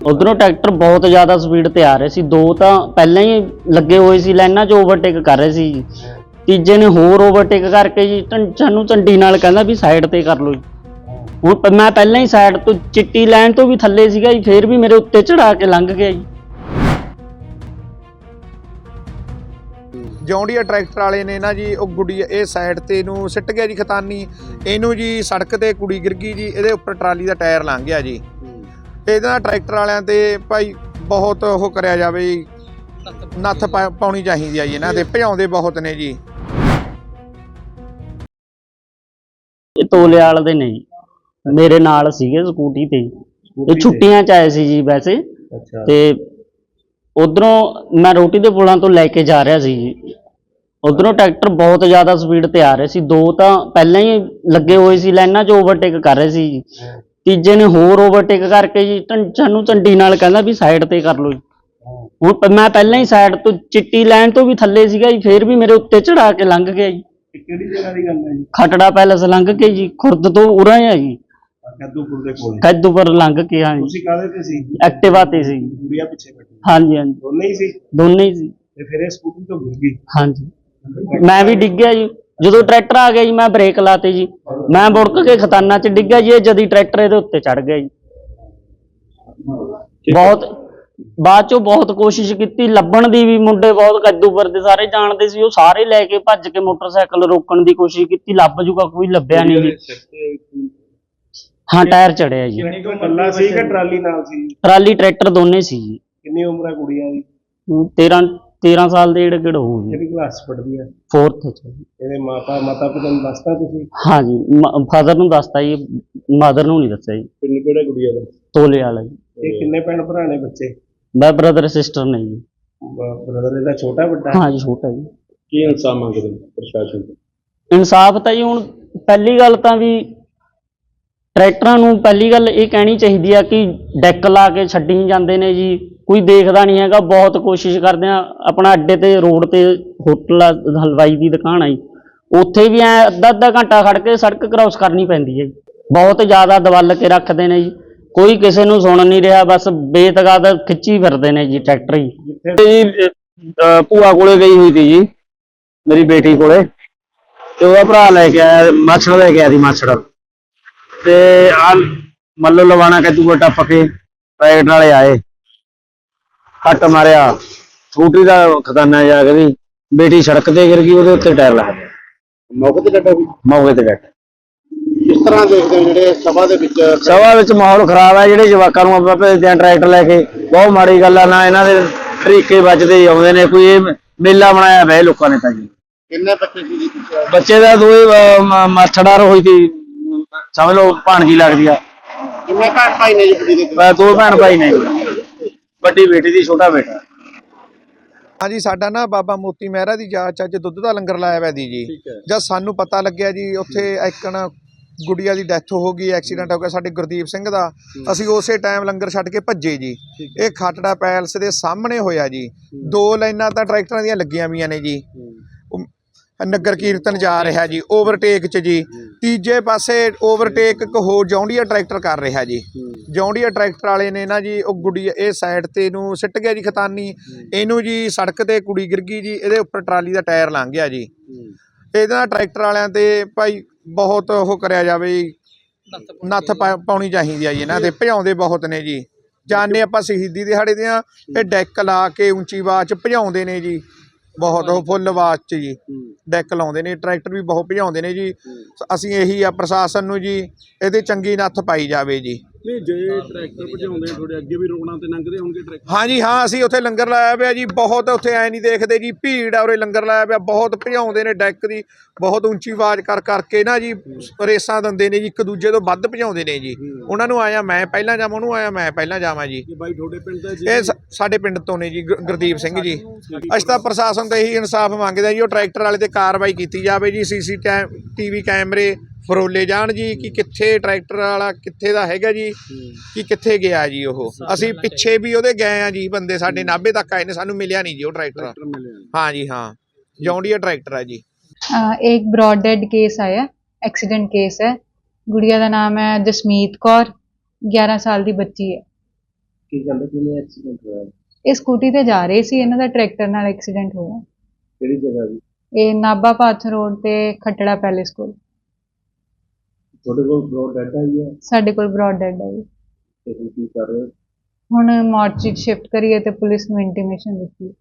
ਉਧਰੋਂ ਟਰੈਕਟਰ ਬਹੁਤ ਜ਼ਿਆਦਾ ਸਪੀਡ ਤੇ ਆ ਰਹੇ ਸੀ। ਦੋ ਤਾਂ ਪਹਿਲਾਂ ਹੀ ਲੱਗੇ ਹੋਏ ਸੀ ਲਾਈਨਾਂ 'ਚ ਓਵਰਟੇਕ ਕਰ ਰਹੇ ਸੀ। ਤੀਜੇ ਨੇ ਹੋਰ ਓਵਰਟੇਕ ਕਰਕੇ ਜੀ ਸਾਨੂੰ ਝੰਡੀ ਨਾਲ ਕਹਿੰਦਾ ਵੀ ਸਾਈਡ ਤੇ ਕਰ ਲਓ ਜੀ। ਹੁਣ ਮੈਂ ਪਹਿਲਾਂ ਹੀ ਸਾਈਡ ਤੋਂ ਚਿੱਟੀ ਲਾਈਨ ਤੋਂ ਵੀ ਥੱਲੇ ਸੀਗਾ ਜੀ ਫੇਰ ਵੀ ਮੇਰੇ ਉੱਤੇ ਚੜਾ ਕੇ ਲੰਘ ਗਿਆ ਜੀ। ਜੌਂਡੀਆ ਟਰੈਕਟਰ ਵਾਲੇ ਨੇ ਨਾ ਜੀ ਉਹ ਗੁੱਡੀ ਇਹ ਸਾਈਡ ਤੇ ਨੂੰ ਸਿੱਟ ਗਿਆ ਜੀ ਖਤਾਨੀ। ਇਹਨੂੰ ਜੀ ਸੜਕ ਤੇ ਕੁੜੀ ਗਿਰ ਗਈ ਜੀ ਇਹਦੇ ਉੱਪਰ ਟਰਾਲੀ ਦਾ ਟਾਇਰ ਲੰਘ ਗਿਆ ਜੀ। ਇਹਦੇ ਨਾਲ ਟਰੈਕਟਰ ਵਾਲਿਆਂ ਤੇ ਭਾਈ ਬਹੁਤ ਉਹ ਕਰਿਆ ਜਾਵੇ ਜੀ। ਨੱਥ ਪਾ- ਪਾਉਣੀ ਚਾਹੀਦੀ ਆ ਜੀ ਇਹਨਾਂ ਦੇ ਭਜਾਉਂਦੇ ਬਹੁਤ ਨੇ ਜੀ। ਇਹ ਤੋਲੇ ਵਾਲ ਦੇ ਨੇ ਜੀ। ਮੇਰੇ ਨਾਲ ਸੀਗੇ ਸਕੂਟੀ ਤੇ। ਇਹ ਛੁੱਟੀਆਂ 'ਚ ਆਏ ਸੀ ਜੀ ਵੈਸੇ। ਅੱਛਾ। ਤੇ ਉਧਰੋਂ ਮੈਂ ਰੋਟੀ ਦੇ ਪੁਲਾਂ ਤੋਂ ਲੈ ਕੇ ਜਾ ਰਿਹਾ ਸੀ ਜੀ। ਉਧਰੋਂ ਟਰੈਕਟਰ ਬਹੁਤ ਜ਼ਿਆਦਾ ਸਪੀਡ ਤੇ ਆ ਰਹੇ ਸੀ। ਦੋ ਤਾਂ ਪਹਿਲਾਂ ਹੀ ਲੱਗੇ ਹੋਏ ਸੀ ਲਾਈਨਾਂ 'ਚ ਓਵਰਟੇਕ ਕਰ ਰਹੇ ਸੀ ਜੀ। ਤੀਜੇ ਨੇ ਹੋਰ ਓਵਰਟੇਕ ਕਰਕੇ ਜੀ ਢੰ- ਸਾਨੂੰ ਝੰਡੀ ਨਾਲ ਕਹਿੰਦਾ ਵੀ ਸਾਈਡ ਤੇ ਕਰ ਲਓ ਜੀ। ਹੁਣ ਪ- ਮੈਂ ਪਹਿਲਾਂ ਹੀ ਸਾਈਡ ਤੋਂ ਚਿੱਟੀ ਲਾਈਨ ਤੋਂ ਵੀ ਥੱਲੇ ਸੀਗਾ ਜੀ ਫੇਰ ਵੀ ਮੇਰੇ ਉੱਤੇ ਚੜਾ ਕੇ ਲੰਘ ਗਿਆ ਜੀ। ਇਹ ਕਿਹੜੀ ਜਗ੍ਹਾ ਦੀ ਗੱਲ ਹੈ ਜੀ? ਖਟੜਾ ਪੈਲਸ ਲੰਘ ਕੇ ਜੀ ਖੁਰਦ ਤੋਂ ਉਰਾਂ ਹੈ ਜੀ। ਕੱਦੂਪੁਰ ਦੇ ਕੋਲ। ਕੱਦੂਪੁਰ ਲੰਘ ਕੇ ਜੀ। ਤੁਸੀਂ ਕਾਹਦੇ ਤੇ ਸੀ? ਐਕਟਿਵਾ ਤੇ ਸੀ। ਗੁੜੀਆ ਪਿੱਛੇ ਬੈਠੀ। ਹਾਂਜੀ ਹਾਂਜੀ। ਦੋਨੇ ਹੀ ਸੀ? ਦੋਨੇ ਹੀ ਸੀ। ਤੇ ਫਿਰ ਇਹ ਸਕੂਟੀ ਤੋਂ ਗਿਰ ਗਈ। ਹਾਂਜੀ। ਮੈਂ ਵੀ ਡਿੱਗਿਆ ਜੀ। ਜਦੋਂ ਟਰੈਕਟਰ ਆ ਗਿਆ ਜੀ ਮੈਂ ਬ੍ਰੇਕ ਲਾਤੇ ਜੀ। ਮੈਂ ਬੁੜਕ ਕੇ ਖਤਾਨਾ ਚ ਡਿੱਗਿਆ ਜੀ ਇਹ ਜਦੀ ਟਰੈਕਟਰ ਇਹਦੇ ਉੱਤੇ ਚੜ ਗਿਆ ਜੀ। ਬਹੁਤ ਬਾਅਦ ਚੋਂ ਬਹੁਤ ਕੋਸ਼ਿਸ਼ ਕੀਤੀ ਲੱਭਣ ਦੀ ਵੀ ਮੁੰਡੇ ਬਹੁਤ ਕੱਦੂਪੁਰ ਦੇ ਸਾਰੇ ਜਾਣਦੇ ਸੀ ਉਹ ਸਾਰੇ ਲੈ ਕੇ ਭੱਜ ਕੇ ਮੋਟਰਸਾਈਕਲ ਰੋਕਣ ਦੀ ਕੋਸ਼ਿਸ਼ ਕੀਤੀ ਲੱਭ ਜੂਗਾ ਕੋਈ ਲੱਭਿਆ ਨਹੀਂ ਜੀ। ਹਾਂ ਟਾਇਰ ਚੜਿਆ ਜੀ। ਕਿੰਨੀ ਕੋ ਕੱਲਾ ਸੀ ਕਿ ਟਰਾਲੀ ਨਾਲ ਸੀ? ਟਰਾਲੀ ਟਰੈਕਟਰ ਦੋਨੇ ਸੀ ਜੀ। ਕਿੰਨੀ ਉਮਰ ਹੈ ਕੁੜੀਆਂ ਦੀ? 13 13 ਸਾਲ ਦੇ ਜਿਹੜੇ ਕਿਹੜੇ ਹੋਊ ਜੀ ਕਿਹੜੀ ਕਲਾਸ ਪੜ੍ਹਦੀ ਹੈ 4th ਚ। ਇਹਦੇ ਮਾਤਾ ਮਾਤਾ ਪਿਤਾ ਨੂੰ ਦੱਸਤਾ ਤੁਸੀਂ? ਹਾਂ ਜੀ ਫਾਦਰ ਨੂੰ ਦੱਸਤਾ ਜੀ ਮਦਰ ਨੂੰ ਨਹੀਂ ਦੱਸਿਆ ਜੀ। ਕਿੰਨੇ ਕਿਹੜਾ ਗੁੜੀਆ ਦਾ? ਤੋਲੇ ਵਾਲਾ ਜੀ। ਇਹ ਕਿੰਨੇ ਭੈਣ ਭਰਾ ਨੇ ਬੱਚੇ? ਮੈਂ ਬ੍ਰਦਰ ਸਿਸਟਰ ਨੇ ਜੀ। ਬ੍ਰਦਰ ਇਹਦਾ ਛੋਟਾ ਵੱਡਾ? ਹਾਂ ਜੀ ਛੋਟਾ ਜੀ। ਕੀ ਇਨਸਾਫ ਮੰਗਦੇ ਪ੍ਰਸ਼ਾਸਨ ਤੋਂ? ਇਨਸਾਫ ਤਾਂ ਜੀ ਹੁਣ ਪਹਿਲੀ ਗੱਲ ਤਾਂ ਵੀ ਟਰੈਕਟਰਾਂ ਨੂੰ ਪਹਿਲੀ ਗੱਲ ਇਹ ਕਹਿਣੀ ਚਾਹੀਦੀ ਆ ਕਿ ਡੈਕ ਲਾ ਕੇ ਛੱਡੀ ਜਾਂਦੇ ਨੇ ਜੀ। ਕੋਈ ਦੇਖਦਾ ਨਹੀਂ ਹੈਗਾ ਬਹੁਤ ਕੋਸ਼ਿਸ਼ ਕਰਦੇ ਆ ਆਪਣਾ ਅੱਡੇ ਤੇ ਰੋਡ ਤੇ ਹੋਟਲ ਆ, ਹਲਵਾਈ ਦੀ ਦੁਕਾਨ ਆ ਉੱਥੇ ਵੀ ਐ ਅੱਧਾ ਅੱਧਾ ਘੰਟਾ ਖੜ ਕੇ ਸੜਕ ਕ੍ਰਾਸ ਕਰਨੀ ਪੈਂਦੀ ਹੈ ਜੀ। ਬਹੁਤ ਜ਼ਿਆਦਾ ਦਵਲ ਕੇ ਰੱਖਦੇ ਨੇ ਜੀ। ਕੋਈ ਕਿਸੇ ਨੂੰ ਸੁਣ ਨਹੀਂ ਰਿਹਾ ਬਸ ਬੇਤਗਾਦ ਖਿੱਚੀ ਫਿਰਦੇ ਨੇ ਜੀ ਟਰੈਕਟਰ ਹੀ ਜੀ ਅਹ ਭੂਆ ਕੋਲੇ ਗਈ ਹੋਈ ਸੀ ਜੀ ਮੇਰੀ ਬੇਟੀ ਕੋਲੇ। ਤੇ ਉਹਦਾ ਭਰਾ ਲੈ ਕੇ ਆਇਆ ਮਾਛੜ ਲੈ ਕੇ ਆਇਆ ਸੀ ਮਾਛੜ। ਤੇ ਆ ਮੱਲੋ ਲਵਾਣਾ ਕੱਦੂ ਟੱਪ ਕੇ ਪੈਕਟ ਵਾਲੇ ਆਏ। ਕੱਟ ਮਾਰਿਆ। ਸਕੂਟਰੀ ਦਾ ਖਜ਼ਾਨਾ ਜਾ ਕੇ ਵੀ ਬੇਟੀ ਸੜਕ ਤੇ ਗਿਰ ਗਈ ਉਹਦੇ ਉੱਤੇ ਟਾਇਰ ਲੱਗ ਗਿਆ। ਮੌਕੇ ਤੇ ਕੱਟਾ ਵੀ ਮੌਕੇ ਤੇ ਡੈਟ। ਕਿਸ ਤਰ੍ਹਾਂ ਦੇਖਦੇ ਹੋ ਜਿਹੜੇ ਸਭਾ ਦੇ ਵਿੱਚ ਸਭਾ ਵਿੱਚ ਮਾਹੌਲ ਖਰਾਬ ਹੈ ਜਿਹੜੇ ਜਵਾਕਾਂ ਨੂੰ ਆਪਾਂ ਭੇਜਦੇ ਆ ਟਰੈਕਟਰ ਲੈ ਕੇ ਬਹੁਤ ਮਾੜੀ ਗੱਲ ਆ ਨਾ ਇਹਨਾਂ ਦੇ ਤਰੀਕੇ ਵੱਜਦੇ ਹੀ ਆਉਂਦੇ ਨੇ ਕੋਈ ਇਹ ਮੇਲਾ ਬਣਾਇਆ ਵੈ ਲੋਕਾਂ ਨੇ ਤਾਂ ਜੀ। ਕਿੰਨੇ ਬੱਚੇ ਸੀ ਜੀ ਤੁਸੀਂ ਬੱਚੇ ਦਾ ਦੋਏ ਅਹ, ਮ- ਮਾਛੜਾਰ ਹੋਈ ਸੀ ਸਮਝ ਲਓ ਭਾਣਜੀ ਲੱਗਦੀ ਆ। ਕਿੰਨੇ ਭੈਣ ਭਾਈ ਨੇ ਜੀ? ਦੇ ਦੋ ਭੈਣ ਭਾਈ ਨੇ। ਵੱਡੀ ਬੇਟੀ ਦੀ ਛੋਟਾ ਬੇਟਾ? ਹਾਂਜੀ ਸਾਡਾ ਨਾ ਬਾਬਾ ਮੋਤੀ ਮਹਿਰਾ ਦੀ ਯਾਦ ਚ ਅੱਜ ਦੁੱਧ ਦਾ ਲੰਗਰ ਲਾਇਆ ਹੋਇਆ ਦੀ ਜੀ। ਜਦ ਸਾਨੂੰ ਪਤਾ ਲੱਗਿਆ ਜੀ ਉੱਥੇ ਇੱਕਣ ਗੁੜੀਆ ਦੀ ਡੈਥ ਹੋ ਗਈ ਐਕਸੀਡੈਂਟ ਹੋ ਗਿਆ ਸਾਡੇ ਗੁਰਦੀਪ ਸਿੰਘ ਦਾ। ਅਸੀਂ ਉਸੇ ਟਾਈਮ ਲੰਗਰ ਛੱਡ ਕੇ ਭੱਜੇ ਜੀ। ਇਹ ਖਾਟੜਾ ਪੈਲਸ ਦੇ ਸਾਹਮਣੇ ਹੋਇਆ ਜੀ। ਦੋ ਲਾਈਨਾਂ ਤਾਂ ਟਰੈਕਟਰਾਂ ਦੀਆਂ ਲੱਗੀਆਂ ਵੀਆਂ ਨੇ ਜੀ। ਨਗਰ ਕੀਰਤਨ ਜਾ ਰਿਹਾ ਜੀ ਓਵਰਟੇਕ ਚ ਜੀ। ਤੀਜੇ ਪਾਸੇ ਓਵਰਟੇਕ ਇੱਕ ਹੋਰ ਜੌਂਡੀਆ ਟਰੈਕਟਰ ਕਰ ਰਿਹਾ ਜੀ। ਜੌਂਡੀਆ ਟਰੈਕਟਰ ਵਾਲੇ ਨੇ ਨਾ ਜੀ ਉਹ ਗੁੱਡੀ ਇਹ ਸਾਈਡ ਤੇ ਨੂੰ ਸਿੱਟ ਗਿਆ ਜੀ ਖਤਾਨੀ। ਇਹਨੂੰ ਜੀ ਸੜਕ ਤੇ ਕੁੜੀ ਗਿਰ ਗਈ ਜੀ ਇਹਦੇ ਉੱਪਰ ਟਰਾਲੀ ਦਾ ਟਾਇਰ ਲੰਘ ਗਿਆ ਜੀ। ਇਹਦੇ ਨਾਲ ਟਰੈਕਟਰ ਵਾਲਿਆਂ ਤੇ ਭਾਈ ਬਹੁਤ ਉਹ ਕਰਿਆ ਜਾਵੇ ਜੀ ਨੱਥ ਪਾਉਣੀ ਚਾਹੀਦੀ ਆ ਜੀ ਇਹਨਾਂ ਦੇ ਭਜਾਉਂਦੇ ਬਹੁਤ ਨੇ ਜੀ। ਜਾਣੇ ਆਪਾਂ ਸ਼ਹੀਦੀ ਦਿਹਾੜੇ ਦੇ ਆ ਇਹ ਡੈਕ ਲਾ ਕੇ ਉੱਚੀ ਆਵਾਜ਼ ਚ ਭਜਾਉਂਦੇ ਨੇ ਜੀ। ਬਹੁਤ ਉਹ ਫੁੱਲ ਆਵਾਜ਼ ਚ ਜੀ। ਡੈਕ ਲਾਉਂਦੇ ਨੇ ਟਰੈਕਟਰ ਵੀ ਬਹੁਤ ਭਜਾਉਂਦੇ ਨੇ ਜੀ। ਅਸੀਂ ਇਹੀ ਆ ਪ੍ਰਸ਼ਾਸਨ ਨੂੰ ਜੀ ਇਹਦੇ ਚੰਗੀ ਨੱਥ ਪਾਈ ਜਾਵੇ ਜੀ। ਨਹੀਂ ਜੇ ਟਰੈਕਟਰ ਭਜਾਉਂਦੇ ਤੁਹਾਡੇ ਅੱਗੇ ਵੀ ਰੋਣਾ ਤੇ ਲੰਘਦੇ ਹੋਣਗੇ ਟਰੈਕਟਰ? ਹਾਂਜੀ ਹਾਂ ਅਸੀਂ ਉੱਥੇ ਲੰਗਰ ਲਾਇਆ ਪਿਆ ਜੀ ਬਹੁਤ ਉੱਥੇ ਐ ਨਹੀਂ ਦੇਖਦੇ ਜੀ ਭੀੜ ਆ ਉਰੇ ਲੰਗਰ ਲਾਇਆ ਪਿਆ ਬਹੁਤ ਭਜਾਉਂਦੇ ਨੇ ਡੈਕ ਦੀ ਬਹੁਤ ਉੱਚੀ ਆਵਾਜ਼ ਕਰ ਕਰਕੇ ਨਾ ਜੀ ਰੇਸਾਂ ਦਿੰਦੇ ਨੇ ਜੀ ਇੱਕ ਦੂਜੇ ਤੋਂ ਵੱਧ ਭਜਾਉਂਦੇ ਨੇ ਜੀ। ਉਹਨਾਂ ਨੂੰ ਆਇਆ ਮੈਂ ਪਹਿਲਾਂ ਜਾਵਾਂ ਉਹਨੂੰ ਆਇਆ ਮੈਂ ਪਹਿਲਾਂ ਜਾਵਾਂ ਜੀ। ਬਾਈ ਤੁਹਾਡੇ ਪਿੰਡ ਦਾ ਇਹ ਸਾ- ਸਾਡੇ ਪਿੰਡ ਤੋਂ ਨੇ ਜੀ ਗੁਰ- ਗੁਰਦੀਪ ਸਿੰਘ ਜੀ। ਅਸੀਂ ਤਾਂ ਪ੍ਰਸ਼ਾਸਨ ਤੋਂ ਇਹੀ ਇਨਸਾਫ ਮੰਗਦੇ ਆ ਜੀ ਉਹ ਟਰੈਕਟਰ ਵਾਲੇ ਤੇ ਕਾਰਵਾਈ ਕੀਤੀ ਜਾਵੇ ਜੀ ਸੀਸੀ ਟੀਵੀ ਕੈਮਰੇ ਫਰੋਲੇ ਜਾਣ ਜੀ ਕਿ ਕਿੱਥੇ ਟਰੈਕਟਰ ਵਾਲਾ ਕਿੱਥੇ ਦਾ ਹੈਗਾ ਜੀ ਕਿ ਕਿੱਥੇ ਗਿਆ ਜੀ ਉਹ ਅਸੀਂ ਪਿੱਛੇ ਵੀ ਉਹਦੇ ਗਏ ਆ ਜੀ ਬੰਦੇ ਸਾਡੇ ਨਾਭੇ ਤੱਕ ਆਏ ਨੇ ਸਾਨੂੰ ਮਿਲਿਆ ਨਹੀਂ ਜੀ ਉਹ ਟਰੈਕਟਰ ਮਿਲਿਆ ਹਾਂ ਜੀ ਹਾਂ ਜੌਂਡੀਆ ਟਰੈਕਟਰ ਆ ਜੀ अ, एक ब्रॉड डेड केस आया एक्सीडेंट केस है गुड़िया का नाम है जसमीत कौर 11 साल की बच्ची है ਕੀ ਕਹਿੰਦੇ ਕਿਵੇਂ ਐਕਸੀਡੈਂਟ ਹੋਇਆ ਇਹ ਸਕੂਟੀ ਤੇ ਜਾ ਰਹੇ ਸੀ ਇਹਨਾਂ ਦਾ ਟਰੈਕਟਰ ਨਾਲ ਐਕਸੀਡੈਂਟ ਹੋਇਆ ਕਿਹੜੀ ਜਗ੍ਹਾ ਜੀ ਇਹ ਨਾਭਾ ਪਾਥ ਰੋਡ ਤੇ ਖੱਟੜਾ ਪੈਲੇਸ ਕੋਲ ਤੁਹਾਡੇ ਕੋਲ ਬਰੋਡ ਡਾਟਾ ਹੀ ਹੈ? ਸਾਡੇ ਕੋਲ ਬ੍ਰੌਡ ਡੈਡ ਹੈ ਜੀ। ਤੇ ਹੁਣ ਕੀ ਕਰ ਰਹੇ ਹੋ? ਹੁਣ ਮੋਰਚੀ ਸ਼ਿਫਟ ਕਰੀਏ ਤੇ ਪੁਲਿਸ ਨੂੰ ਇੰਟੀਮੇਸ਼ਨ ਦਿੱਤੀ